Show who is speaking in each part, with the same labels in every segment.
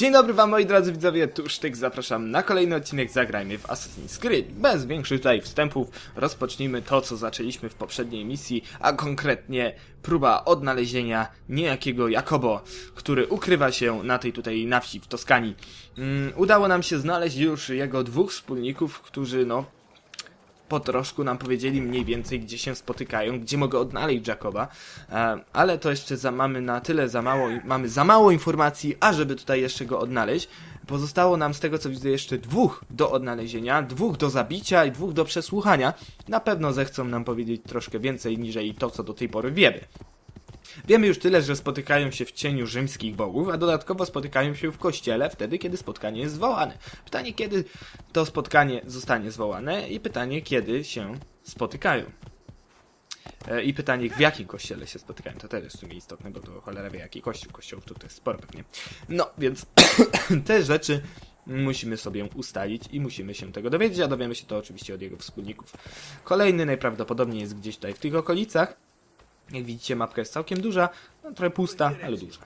Speaker 1: Dzień dobry wam moi drodzy widzowie, tu Sztyk, zapraszam na kolejny odcinek Zagrajmy w Assassin's Creed. Bez większych tutaj wstępów rozpocznijmy to co zaczęliśmy w poprzedniej misji, a konkretnie próba odnalezienia niejakiego Jakobo, który ukrywa się na tej tutaj na wsi w Toskanii. Mm, udało nam się znaleźć już jego dwóch wspólników, którzy no po troszku nam powiedzieli mniej więcej, gdzie się spotykają, gdzie mogę odnaleźć Jacoba, e, ale to jeszcze za, mamy na tyle za mało, mamy za mało informacji, ażeby tutaj jeszcze go odnaleźć. Pozostało nam z tego co widzę jeszcze dwóch do odnalezienia, dwóch do zabicia i dwóch do przesłuchania. Na pewno zechcą nam powiedzieć troszkę więcej niżeli to, co do tej pory wiemy. Wiemy już tyle, że spotykają się w cieniu rzymskich bogów, a dodatkowo spotykają się w kościele wtedy, kiedy spotkanie jest zwołane. Pytanie, kiedy to spotkanie zostanie zwołane i pytanie, kiedy się spotykają. E, I pytanie, w jakim kościele się spotykają. To też jest w sumie istotne, bo to cholera wie jaki kościół. Kościołów to, jest sporo pewnie. No, więc te rzeczy musimy sobie ustalić i musimy się tego dowiedzieć, a dowiemy się to oczywiście od jego wspólników. Kolejny najprawdopodobniej jest gdzieś tutaj w tych okolicach. Jak widzicie, mapka jest całkiem duża, no, trochę pusta, ale duża.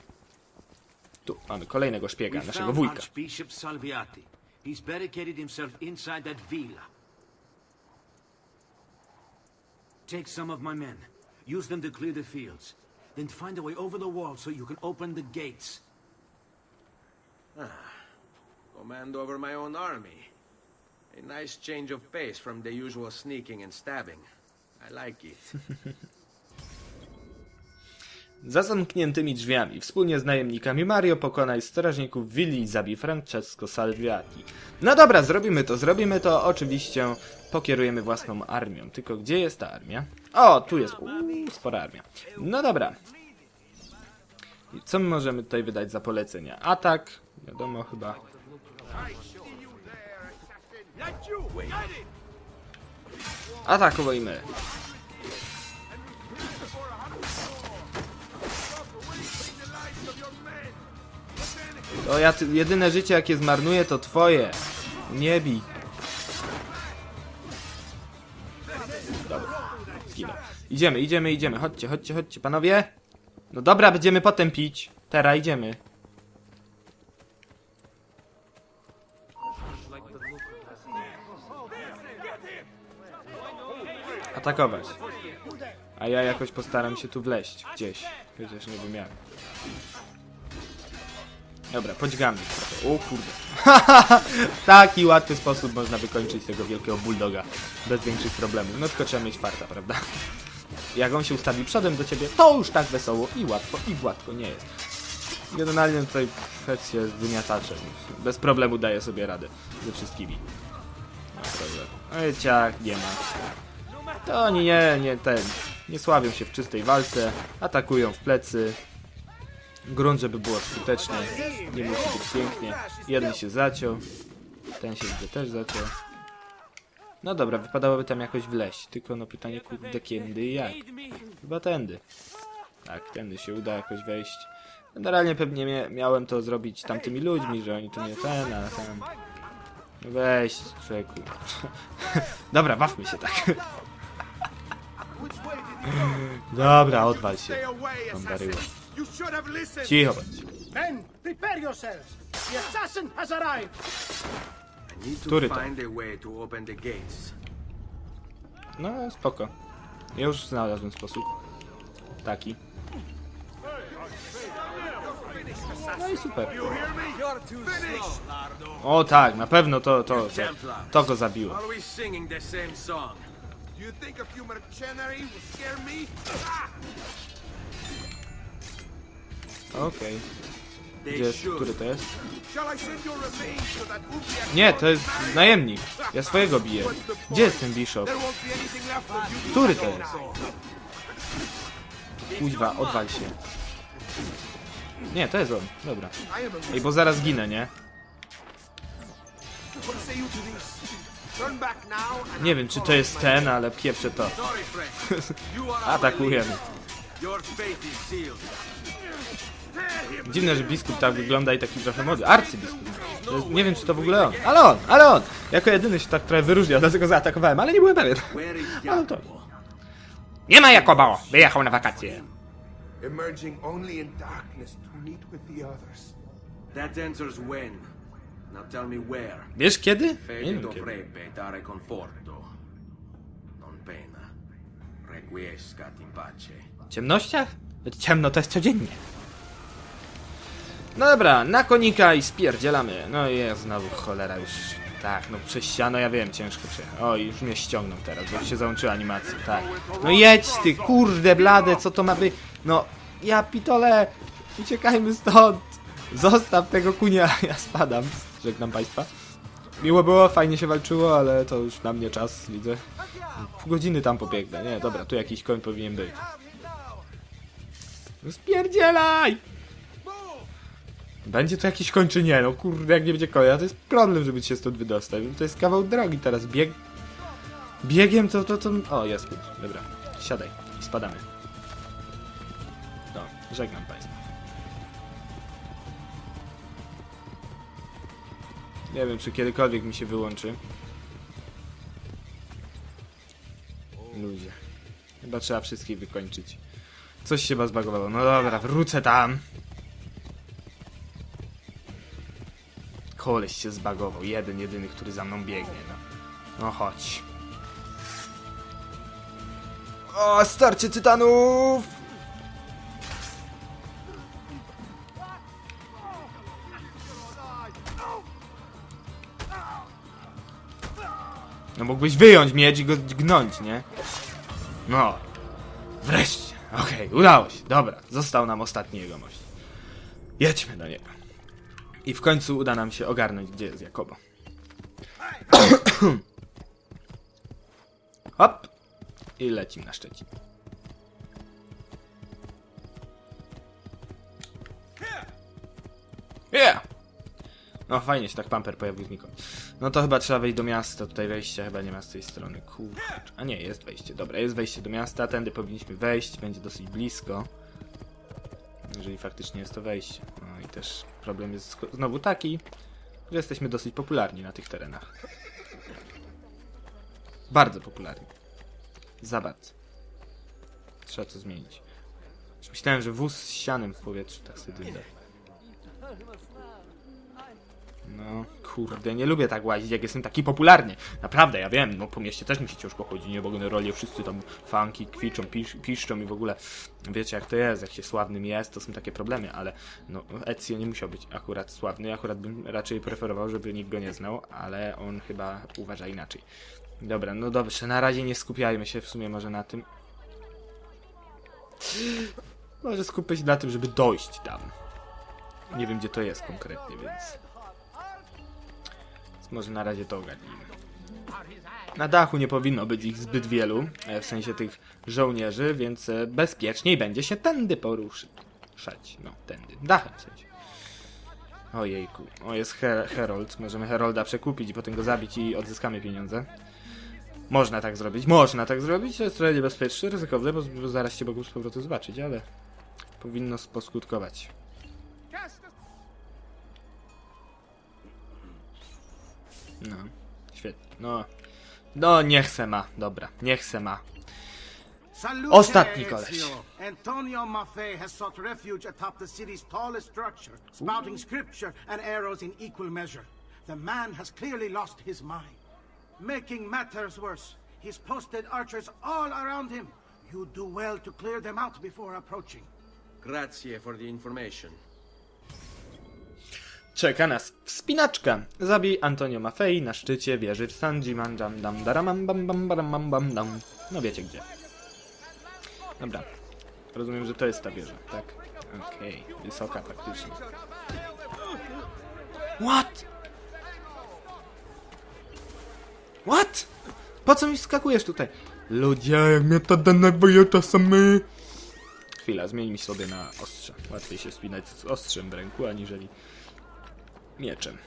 Speaker 1: Tu mamy kolejnego szpiega, naszego wujka.
Speaker 2: Archbishop Salviati. He's barricaded himself inside that villa. Take some of my men. Use them to clear the fields. Then find a way over the wall so you can open the gates.
Speaker 3: Command over my own army. A nice change of pace from the usual sneaking and stabbing. I like it.
Speaker 1: Za zamkniętymi drzwiami, wspólnie z najemnikami Mario pokonaj strażników willi i zabij Francesco Salviati. No dobra, zrobimy to, zrobimy to, oczywiście pokierujemy własną armią. Tylko gdzie jest ta armia? O, tu jest, uuu, spora armia. No dobra. Co my możemy tutaj wydać za polecenia? Atak, wiadomo chyba. Atakujmy. To ja jedyne życie jakie zmarnuję to twoje. Nie bij. Dobra, zginął. Idziemy, idziemy, idziemy. Chodźcie, chodźcie, chodźcie, panowie. No dobra, będziemy potem pić. Teraz idziemy. Atakować. A ja jakoś postaram się tu wleść. Gdzieś. Chociaż nie wiem jak. Dobra, podźgamy. O kurde. w taki łatwy sposób można wykończyć tego wielkiego bulldoga. Bez większych problemów. No tylko trzeba mieć farta, prawda? Jak on się ustawi przodem do ciebie, to już tak wesoło i łatwo, i gładko nie jest. Generalnie tutaj Fetz jest wymiataczem. Bez problemu daje sobie radę ze wszystkimi. No i ciach, nie ma. To nie, nie, ten, nie sławią się w czystej walce, atakują w plecy. Grunt, żeby było skutecznie, nie musi być pięknie. Jeden się zaciął, ten się też zaciął. No dobra, wypadałoby tam jakoś wleść, tylko no pytanie kurde kiedy i jak. Chyba tędy. Tak, tędy się uda jakoś wejść. Generalnie pewnie mia miałem to zrobić tamtymi ludźmi, że oni tu nie ten, a tam... Weź, człowieku. Dobra, bawmy się tak. Dobra, odwal się. Tą baryłę. Cicho bądź.
Speaker 4: Men, prepare yourselves. The assassin has arrived.
Speaker 3: I need to
Speaker 1: Który to?
Speaker 3: find a way to open the gates.
Speaker 1: No, spoko. Ja już znalazłem sposób. Taki. No i super. O tak, na pewno to, to, to, to go zabiło.
Speaker 3: Always singing the same song.
Speaker 4: You think a few mercenary will scare me? Ah!
Speaker 1: Okej. Gdzie jest, który to jest? Nie, to jest najemnik. Ja swojego biję. Gdzie jest ten bishop? Który to jest? Kuźwa, odwal się. Nie, to jest on. Dobra. Ej, bo zaraz ginę, nie? Nie wiem, czy to jest ten, ale pieprzę to. Atakujemy. Dziwne, że biskup tak wygląda i taki trochę młody. Arcybiskup. Jest- Nie wiem, czy to w ogóle on. Ale on, ale on! Jako jedyny się tak trochę wyróżniał, dlatego zaatakowałem, ale nie byłem pewien. Ale to... Nie ma Jakoba! Wyjechał na wakacje.
Speaker 4: emerging only in darkness to meet with the others.
Speaker 3: That answers when. Now tell me where.
Speaker 1: Wiesz kiedy? Nie
Speaker 3: Fede
Speaker 1: wiem kiedy.
Speaker 3: dovrebbe dare conforto. Non pena. Requiescat in pace.
Speaker 1: W ciemnościach? Ciemno to jest codziennie. No dobra, na konika i spierdzielamy. No i jest znowu cholera już. Tak, no przez ściano ja wiem, ciężko przejechać. O, już mnie ściągną teraz, bo się załączyła animacja, tak. No jedź ty, kurde blade, co to ma być? No, ja pitole, uciekajmy stąd. Zostaw tego kunia, ja spadam. Żegnam państwa. Miło było, fajnie się walczyło, ale to już na mnie czas, widzę. Pół godziny tam pobiegnę. Nie, dobra, tu jakiś koń powinien być. Spierdzielaj! Będzie tu jakiś koń czy nie? No kurde, jak nie będzie konia, to jest problem, żeby się stąd wydostać. To jest kawał drogi teraz. Bieg... Biegiem to, to, to... O, jest. Dobra, siadaj i spadamy. No, żegnam państwa. Nie wiem, czy kiedykolwiek mi się wyłączy. Ludzie. Chyba trzeba wszystkich wykończyć. Coś się chyba zbagowało. No dobra, wrócę tam. Koleś się zbagował. Jeden, jedyny, który za mną biegnie. No, no chodź. O, starcie tytanów! No mógłbyś wyjąć miecz i go gnąć, nie? No. Wreszcie. Okej, udało się. Dobra, został nam ostatni jegomość. Jedźmy do niego. I w końcu uda nam się ogarnąć, gdzie jest Jakobo. Hop! I lecimy na Szczecin. Yeah! No fajnie się tak pamper pojawił znikąd. No to chyba trzeba wejść do miasta, tutaj wejścia chyba nie ma z tej strony. Kurczę. A nie, jest wejście. Dobra, jest wejście do miasta, tędy powinniśmy wejść, będzie dosyć blisko. Jeżeli faktycznie jest to wejście. No i też problem jest znowu taki, że jesteśmy dosyć popularni na tych terenach. Bardzo popularni. Za bardzo. Trzeba to zmienić. Myślałem, że wóz z sianem w powietrzu tak sobie dynda. No, kurde, nie lubię tak łazić, jak jestem taki popularny. Naprawdę, ja wiem, no po mieście też mi się ciężko chodzi, nie, bo generalnie wszyscy tam fanki kwiczą, pisz, piszczą i w ogóle wiecie jak to jest, jak się sławnym jest, to są takie problemy, ale no Ezio nie musiał być akurat sławny, akurat bym raczej preferował, żeby nikt go nie znał, ale on chyba uważa inaczej. Dobra, no dobrze, na razie nie skupiajmy się w sumie może na tym. Może skupić się na tym, żeby dojść tam. Nie wiem gdzie to jest konkretnie, więc... Może na razie to ogarnijmy. Na dachu nie powinno być ich zbyt wielu, e, w sensie tych żołnierzy, więc e, bezpieczniej będzie się tędy poruszać. No, tędy. Dachem w sensie. Ojejku. O, jest Her Herold. Możemy Herolda przekupić i potem go zabić i odzyskamy pieniądze. Można tak zrobić. Można tak zrobić. To jest trochę niebezpieczne, ryzykowne, bo, bo zaraz cię mogą z powrotem zobaczyć, ale powinno poskutkować. No, świetnie. No, no niech se ma. Dobra, niech se ma. Ostatni koleś.
Speaker 4: Antonio Maffei has sought refuge atop the city's tallest structure, spouting scripture and arrows in equal measure. The man has clearly lost his mind. Making matters worse, he's posted archers all around him. You do well to clear them out before approaching.
Speaker 3: Grazie for the information.
Speaker 1: Czeka nas wspinaczka. Zabij Antonio Maffei na szczycie wieży w San Gimandam dam daramam bam bam baram bam bam dam. No wiecie gdzie. Dobra. Rozumiem, że to jest ta wieża, tak? Okej, wysoka faktycznie. What? What? Po co mi skakujesz tutaj? Ludzie, jak mnie to denerwuje czasami. Chwila, zmienimy sobie na ostrze. Łatwiej się spinać z ostrzem w ręku, aniżeli mieczem.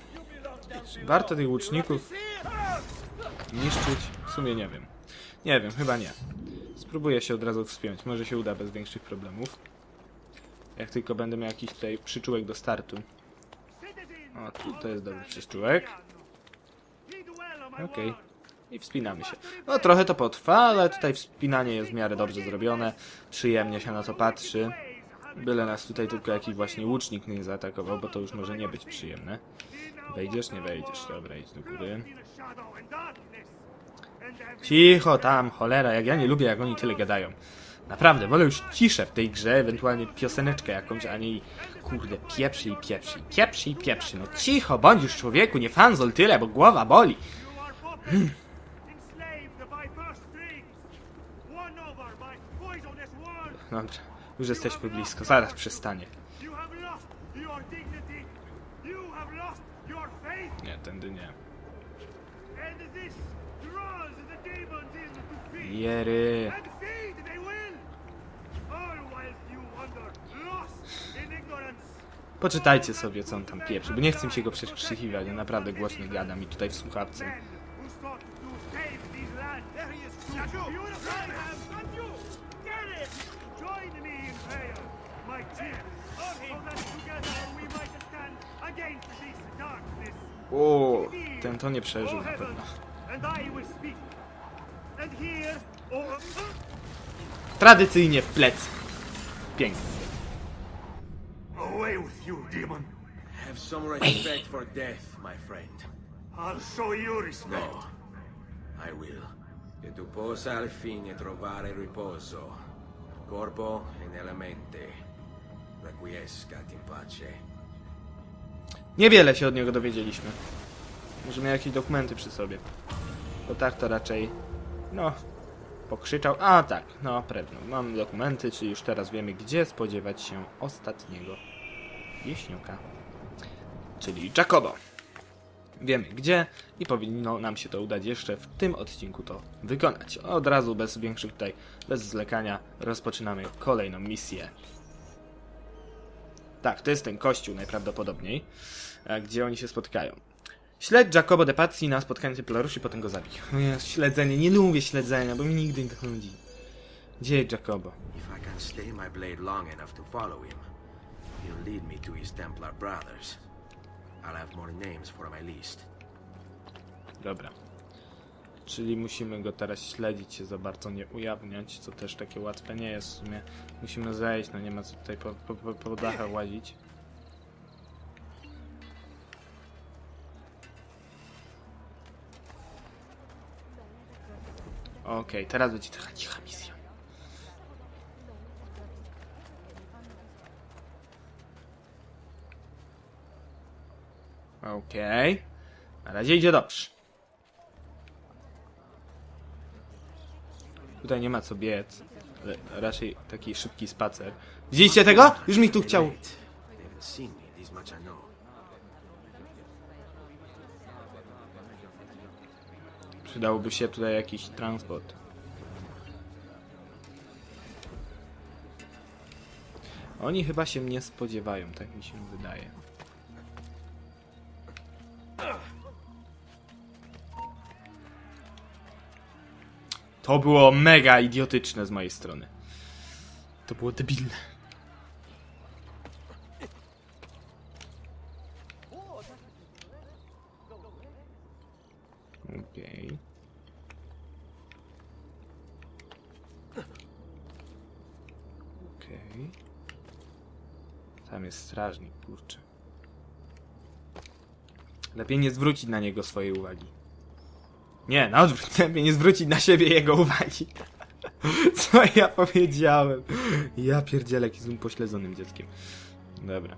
Speaker 1: Warto tych łuczników niszczyć? W sumie nie wiem. Nie wiem, chyba nie. Spróbuję się od razu wspiąć. Może się uda bez większych problemów. Jak tylko będę miał jakiś tutaj przyczółek do startu. O, tu to jest dobry przyczółek. Okej. I wspinamy się. No trochę to potrwa, ale tutaj wspinanie jest w miarę dobrze zrobione. Przyjemnie się na to patrzy. Byle nas tutaj tylko jakiś właśnie łucznik nie zaatakował, bo to już może nie być przyjemne. Wejdziesz? Nie wejdziesz. Dobra, idź do góry. Cicho tam, cholera, jak ja nie lubię, jak oni tyle gadają. Naprawdę, wolę już ciszę w tej grze, ewentualnie pioseneczkę jakąś, a nie kurde, pieprzy i pieprzy, pieprzy i pieprzy. No cicho, bądź już człowieku, nie fanzol tyle, bo głowa boli. Dobra, już jesteśmy blisko, zaraz przestanie. Nie, tędy nie. Jery. Poczytajcie sobie, co on tam pieprzy, bo nie chcę mi się go przekrzykiwać, ja naprawdę głośno gadam i tutaj w słuchawce. O, ten to nie przeżył na pewno. Tradycyjnie w plecy. Pięknie.
Speaker 5: away with you, demon.
Speaker 3: Have some respect for death, my friend.
Speaker 5: I'll show you respect.
Speaker 3: No, I will. Che tu possa al fine trovare riposo, corpo e nella mente. Requiescat in pace.
Speaker 1: Niewiele się od niego dowiedzieliśmy. Może miał jakieś dokumenty przy sobie. Bo tak to raczej... No... Pokrzyczał... A tak, no pewno. Mam dokumenty, czyli już teraz wiemy, gdzie spodziewać się ostatniego wieśniuka. Czyli Jacobo. Wiemy gdzie i powinno nam się to udać jeszcze w tym odcinku to wykonać. Od razu, bez większych tutaj, bez zwlekania, rozpoczynamy kolejną misję. Tak, to jest ten kościół najprawdopodobniej, e, gdzie oni się spotkają. Śledź Jacobo de Pazzi na spotkaniu Templariuszy, potem go zabij. Jezu, Śledzenie, nie lubię śledzenia, bo mi nigdy nie chodzi. Gdzie jest Jacobo?
Speaker 3: If I can stay my blade long enough to follow him, he'll lead me to his Templar brothers. I'll have more names for my list.
Speaker 1: Dobra. Czyli musimy go teraz śledzić, się za bardzo nie ujawniać, co też takie łatwe nie jest w sumie. Musimy zejść, no nie ma co tutaj po, po, po, dachach łazić. Okej, teraz będzie taka cicha misja. Okej. Na razie idzie dobrze. Tutaj nie ma co biec. ale Raczej taki szybki spacer. Widzieliście tego? Już mi tu chciał.
Speaker 3: They
Speaker 1: się tutaj jakiś transport. Oni chyba się mnie spodziewają, tak mi się wydaje. To było mega idiotyczne z mojej strony. To było debilne. Okej. Okej. Tam jest strażnik, kurczę. Lepiej nie zwrócić na niego swojej uwagi. Nie, na odwrót, lepiej nie zwrócić na siebie jego uwagi. Co ja powiedziałem? Ja pierdzielę, jaki jestem pośledzonym dzieckiem. Dobra.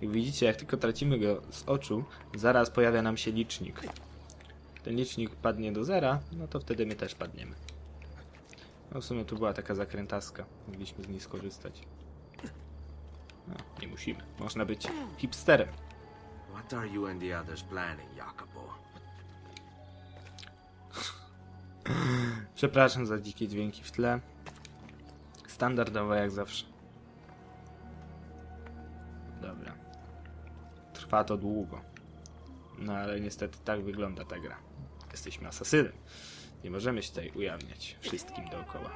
Speaker 1: Jak widzicie, jak tylko tracimy go z oczu, zaraz pojawia nam się licznik. Ten licznik padnie do zera, no to wtedy my też padniemy. No w sumie tu była taka zakrętaska, mogliśmy z niej skorzystać. No, nie musimy. Można być hipsterem.
Speaker 3: What are you and the others planning, Jacopo?
Speaker 1: Przepraszam za dzikie dźwięki w tle. Standardowo jak zawsze. Dobra. Trwa to długo. No ale niestety tak wygląda ta gra. Jesteśmy asasynem. Nie możemy się tutaj ujawniać wszystkim dookoła.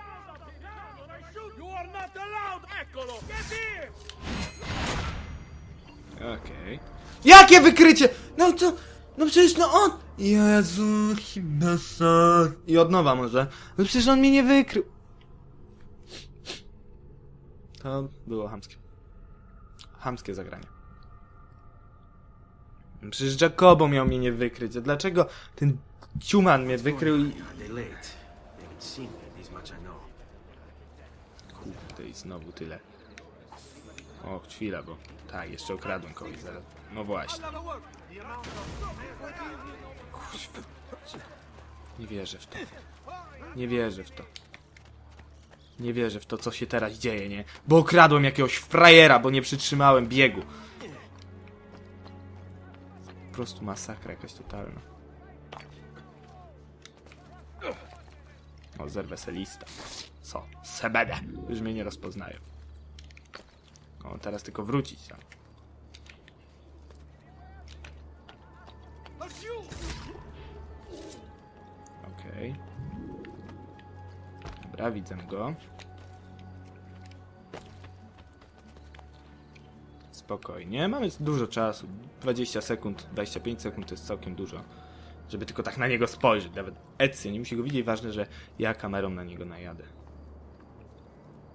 Speaker 1: Okej. Jakie wykrycie? No to... No przecież no on... Jezu, Hibasa. I od nowa może. No przecież on mnie nie wykrył. To było hamskie. Hamskie zagranie. Przecież Jacobo miał mnie nie wykryć. A dlaczego ten ciuman mnie wykrył i... Kurde, i znowu tyle. O, chwila, bo... Tak, jeszcze okradłem kogoś zaraz. No właśnie. Kuźwa. Nie wierzę w to. Nie wierzę w to. Nie wierzę w to, co się teraz dzieje, nie? Bo okradłem jakiegoś frajera, bo nie przytrzymałem biegu. Po prostu masakra jakaś totalna. O, zerwę se lista. Co? Sebede. Już mnie nie rozpoznają. O, teraz tylko wrócić tam. Dobra, widzę go. Spokojnie, mamy dużo czasu. 20 sekund, 25 sekund to jest całkiem dużo. Żeby tylko tak na niego spojrzeć. Nawet Ezio nie musi go widzieć. Ważne, że ja kamerą na niego najadę.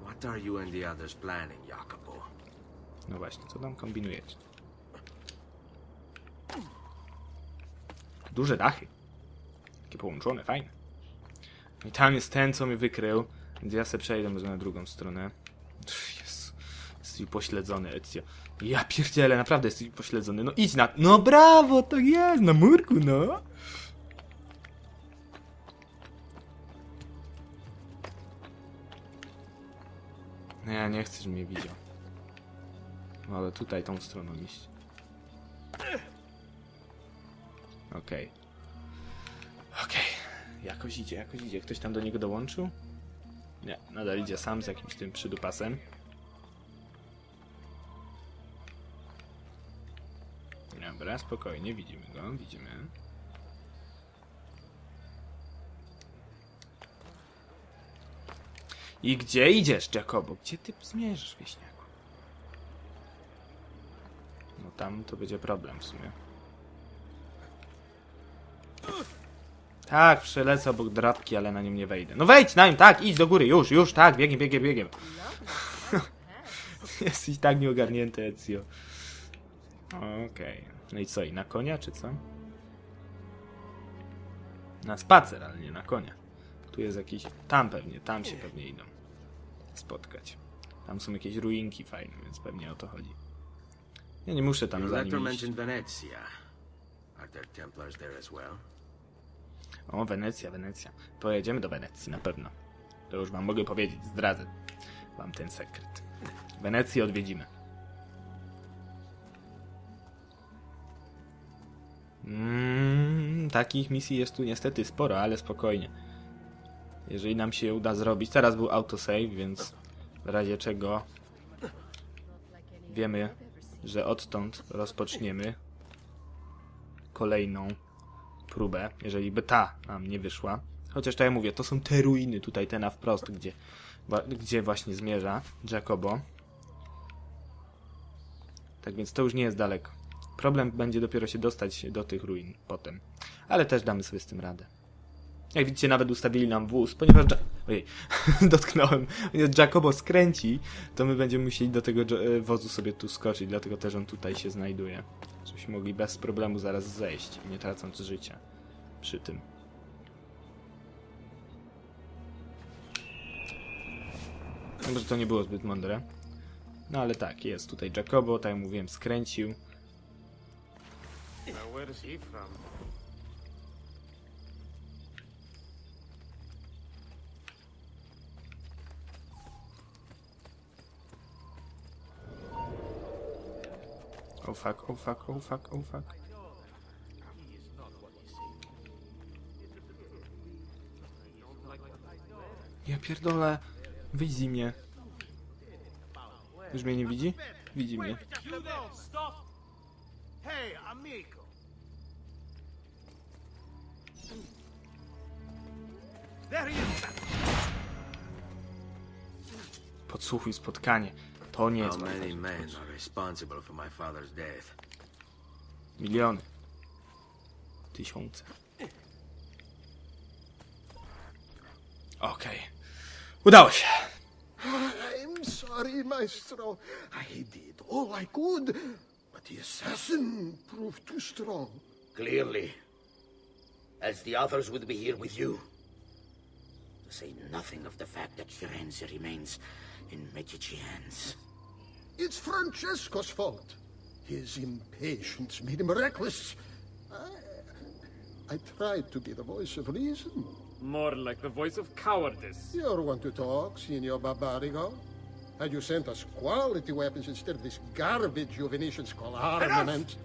Speaker 3: What are you and the others planning, Jacopo?
Speaker 1: No właśnie, co tam kombinujecie? Duże dachy. Takie połączone, fajne. I tam jest ten, co mnie wykrył, więc ja se przejdę może na drugą stronę. Jezu, jesteś pośledzony, Ezio. Ja pierdzielę, naprawdę jesteś pośledzony. No idź na... No brawo, tak jest, na murku, no. No ja nie chcę, żeby mnie widział. No ale tutaj tą stroną iść. Okej. Okej. Jakoś idzie, jakoś idzie. Ktoś tam do niego dołączył? Nie, nadal idzie sam z jakimś tym przydupasem. Dobra, spokojnie, widzimy go, widzimy. I gdzie idziesz, Jacobo? Gdzie ty zmierzasz, wieśniaku? No tam to będzie problem w sumie. Tak, przelecę obok drapki, ale na nim nie wejdę. No wejdź na nim, tak, idź do góry, już, już, tak, biegiem, biegiem, biegiem. Jesteś tak nieogarnięty, Ezio. Okej. No i co, i na konia, czy co? Na spacer, ale nie na konia. Tu jest jakiś... Tam pewnie, tam się pewnie idą spotkać. Tam są jakieś ruinki fajne, więc pewnie o to chodzi. Ja nie muszę tam za nim iść.
Speaker 3: Are there Templars there as well?
Speaker 1: O, Wenecja, Wenecja. Pojedziemy do Wenecji, na pewno. To już wam mogę powiedzieć, zdradzę wam ten sekret. Wenecję odwiedzimy. Mm, takich misji jest tu niestety sporo, ale spokojnie. Jeżeli nam się uda zrobić. Teraz był autosave, więc w razie czego wiemy, że odtąd rozpoczniemy kolejną próbę, jeżeli by ta nam nie wyszła. Chociaż tak jak mówię, to są te ruiny tutaj, te na wprost, gdzie, gdzie właśnie zmierza Jacobo. Tak więc to już nie jest daleko. Problem będzie dopiero się dostać do tych ruin potem. Ale też damy sobie z tym radę. Jak widzicie, nawet ustawili nam wóz, ponieważ... Ja- Ojej, dotknąłem. Ponieważ Jacobo skręci, to my będziemy musieli do tego e, wozu sobie tu skoczyć, dlatego też on tutaj się znajduje. Żebyśmy mogli bez problemu zaraz zejść, nie tracąc życia przy tym. Może to nie było zbyt mądre. No ale tak, jest tutaj Jacobo, tak jak mówiłem, skręcił.
Speaker 5: Now where's he from?
Speaker 1: Oh fuck, oh fuck, oh fuck, oh fuck. Ja pierdolę. Z mnie. Już mnie nie widzi? Widzi mnie. Podsłuchuj spotkanie. To
Speaker 3: How many men are responsible for my father's death?
Speaker 1: Miliony. Tysiące. Okej. Udało się.
Speaker 6: I'm sorry. sorry, Maestro. I did all I could, but the assassin proved too strong.
Speaker 7: Clearly. Else the others would be here with you. To say nothing of the fact that Firenze remains in Medici hands.
Speaker 6: It's Francesco's fault. His impatience made him reckless. I, I tried to be the voice of reason.
Speaker 8: More like the voice of cowardice.
Speaker 6: You're one to talk, Signor Barbarigo. Had you sent us quality weapons instead of this garbage you Venetians call armament?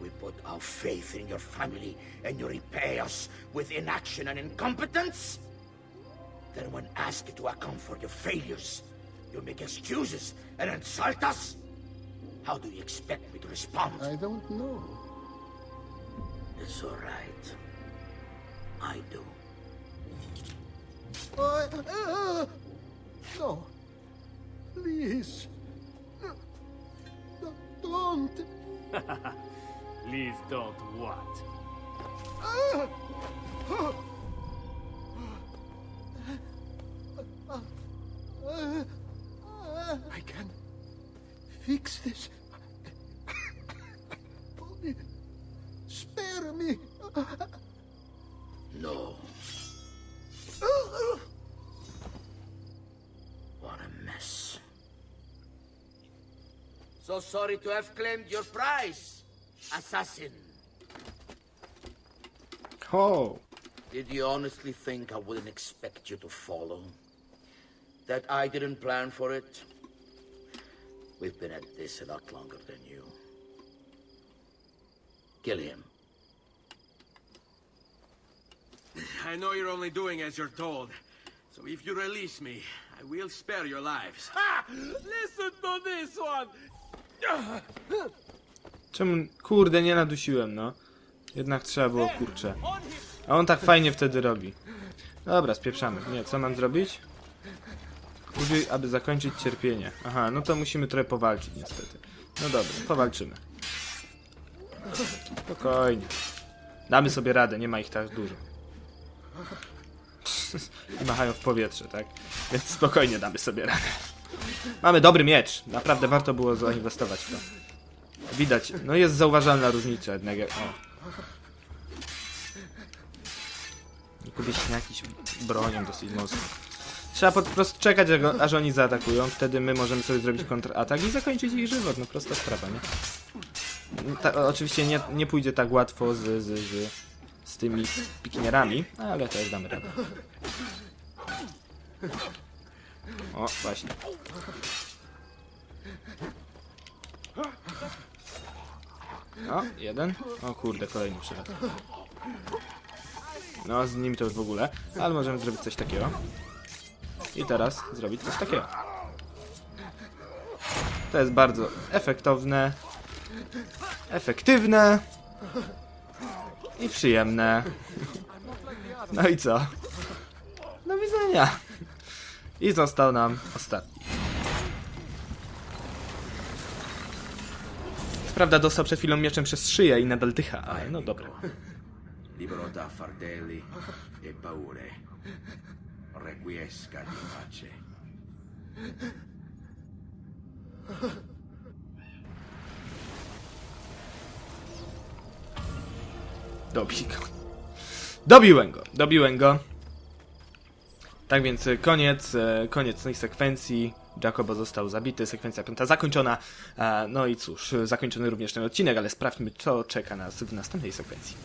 Speaker 7: We put our faith in your family, and you repay us with inaction and incompetence? Then, when asked to account for your failures, you make excuses and insult us? How do you expect me to respond?
Speaker 6: I don't know.
Speaker 7: It's all right. I do.
Speaker 6: I, uh, no. Please. No, no, don't.
Speaker 8: Please don't what?
Speaker 6: Ah! Fix this. Only spare me.
Speaker 7: No. What a mess. So sorry to have claimed your prize, assassin.
Speaker 1: O,
Speaker 7: Did you honestly think I wouldn't expect you to follow? That I didn't plan for it? We've been at this a lot longer than you. Kill him.
Speaker 3: I know you're only doing as you're told. So if you release me, I will spare your lives.
Speaker 8: Listen to this one!
Speaker 1: czemu, kurde, nie nadusiłem, no. Jednak trzeba było, kurczę. A on tak fajnie wtedy robi. Dobra, spieprzamy. Nie, co mam zrobić? Użyj, aby zakończyć cierpienie. Aha, no to musimy trochę powalczyć niestety. No dobra, powalczymy. Spokojnie. Damy sobie radę, nie ma ich tak dużo. I machają w powietrze, tak? Więc spokojnie damy sobie radę. Mamy dobry miecz. Naprawdę warto było zainwestować w to. Widać, no jest zauważalna różnica jednak. jak- O. Kupię jakiś bronią dosyć mocno. Trzeba po prostu czekać, aż, oni zaatakują. Wtedy my możemy sobie zrobić kontratak i zakończyć ich żywot. No prosta sprawa, nie? Ta, oczywiście nie, nie pójdzie tak łatwo z, z, z, z tymi piknierami, ale też damy radę. O, właśnie. O, jeden. O kurde, kolejny przypadek. No, z nimi to już w ogóle. Ale możemy zrobić coś takiego. I teraz zrobić coś takiego. To jest bardzo efektowne. Efektywne. I przyjemne. No i co? Do widzenia. I został nam ostatni. Prawda dostał przed chwilą mieczem przez szyję i nadal dycha, ale no dobra.
Speaker 3: Libero da fardelli e paure. Requiesca di pace.
Speaker 1: Dobij go. Dobiłem go, dobiłem go. Tak więc e, koniec, e, koniec tej sekwencji. Jacobo został zabity, sekwencja piąta zakończona. E, No i cóż, zakończony również ten odcinek, ale sprawdźmy, co czeka nas w następnej sekwencji.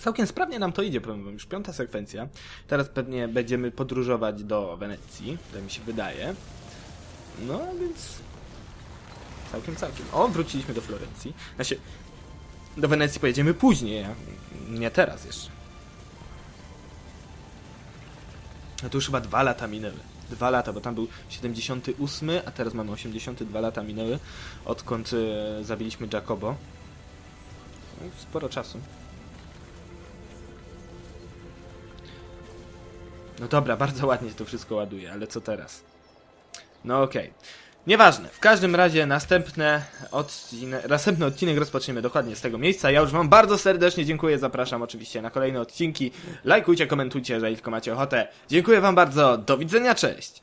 Speaker 1: Całkiem sprawnie nam to idzie, powiem już piąta sekwencja. Teraz pewnie będziemy podróżować do Wenecji, tak mi się wydaje. No, więc... Całkiem, całkiem. O, wróciliśmy do Florencji. Znaczy, do Wenecji pojedziemy później, nie teraz jeszcze. No to już chyba dwa lata minęły. Dwa lata, bo tam był 78, a teraz mamy 82 lata minęły, odkąd e, zabiliśmy Jacobo. No, sporo czasu. No dobra, bardzo ładnie to wszystko ładuje, ale co teraz? No okej. Nieważne, w każdym razie następne odcinek, następny odcinek rozpoczniemy dokładnie z tego miejsca. Ja już wam bardzo serdecznie dziękuję, zapraszam oczywiście na kolejne odcinki. Lajkujcie, komentujcie, jeżeli tylko macie ochotę. Dziękuję wam bardzo, do widzenia, cześć!